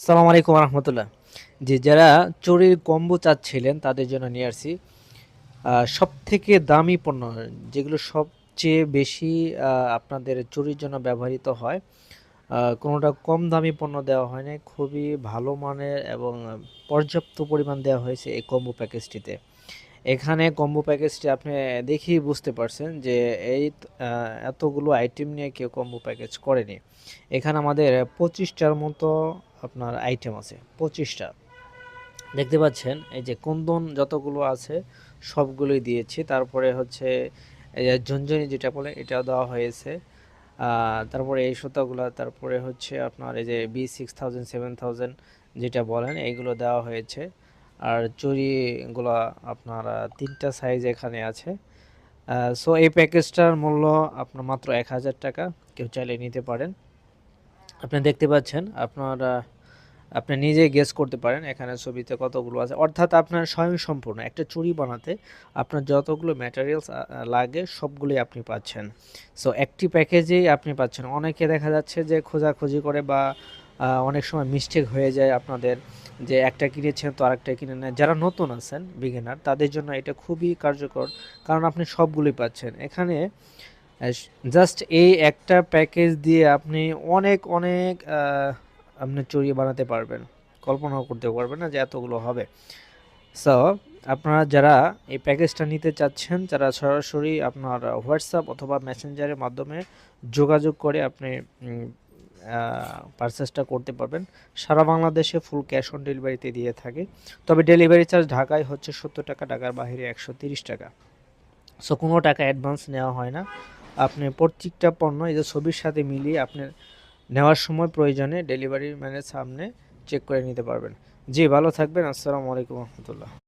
সালাম আলাইকুম রহমতুল্লাহ। যে যারা চুরির কম্বো চাচ্ছিলেন, তাদের জন্য নিয়ে আসছি। সব থেকে দামি পণ্য, যেগুলো সবচেয়ে বেশি আপনাদের চুরির জন্য ব্যবহৃত হয় কোনোটা কম দামি পণ্য দেওয়া হয় না খুবই ভালো মানের এবং পর্যাপ্ত পরিমাণ দেওয়া হয়েছে এই কম্বো প্যাকেজটিতে। এখানে কম্বো প্যাকেজটি আপনি দেখেই বুঝতে পারছেন যে এই এতগুলো আইটেম নিয়ে কেউ কম্বো প্যাকেজ করেনি। এখানে আমাদের পঁচিশটার মতো আপনার আইটেম আছে, পঁচিশটা। দেখতে পাচ্ছেন, এই যে কুন্দন যতগুলো আছে, সবগুলোই দিয়েছি। তারপরে হচ্ছে ঝুনঝুনি যেটা বলে, এটাও দেওয়া হয়েছে। তারপরে এই সুতাগুলো, তারপরে হচ্ছে আপনার এই যে B six thousand seven thousand যেটা বলেন, এইগুলো দেওয়া হয়েছে। আর চুড়িগুলো আপনার তিনটা সাইজ এখানে আছে। সো এই প্যাকেজটার মূল্য আপনার মাত্র এক হাজার টাকা। কেউ চাইলে নিতে পারেন। আপনি দেখতে পাচ্ছেন, আপনার আপনি নিজে গেস করতে পারেন এখানে ছবিতে কতগুলো আছে। অর্থাৎ আপনার স্বয়ংসম্পূর্ণ একটা চুরি বানাতে আপনার যতগুলো ম্যাটেরিয়ালস লাগে সবগুলোই আপনি পাচ্ছেন। সো একটি প্যাকেজেই আপনি পাচ্ছেন। অনেকে দেখা যাচ্ছে যে খোঁজাখুঁজি করে বা অনেক সময় মিস্টেক হয়ে যায় আপনাদের যে একটা কিনেছেন তো আরেকটা কিনে নেয় যারা নতুন আছেন বিগিনার তাদের জন্য এটা খুবই কার্যকর কারণ আপনি সবগুলোই পাচ্ছেন। এখানে জাস্ট এই একটা প্যাকেজ দিয়ে আপনি অনেক অনেক আপনি চুড়ি বানাতে পারবেন। কল্পনাও করতে পারবেন না যে এতগুলো হবে। সো আপনারা যারা এই প্যাকেজটা নিতে চাচ্ছেন, যারা সরাসরি আপনার হোয়াটসঅ্যাপ অথবা মেসেঞ্জারের মাধ্যমে যোগাযোগ করে আপনি পারচেসটা করতে পারবেন। সারা বাংলাদেশে ফুল ক্যাশ অন ডেলিভারিতে দিয়ে থাকে। তবে ডেলিভারি চার্জ ঢাকায় হচ্ছে সত্তর টাকা, ঢাকার বাইরে একশো টাকা। সো কোনো টাকা অ্যাডভান্স নেওয়া হয় না। আপনি প্রত্যেকটা পণ্য এই যে ছবির সাথে মিলিয়ে আপনি নেওয়ার সময় প্রয়োজনে ডেলিভারি ম্যানের সামনে চেক করে নিতে পারবেন। জি, ভালো থাকবেন। আসসালামু আলাইকুম রহমতুল্লাহ।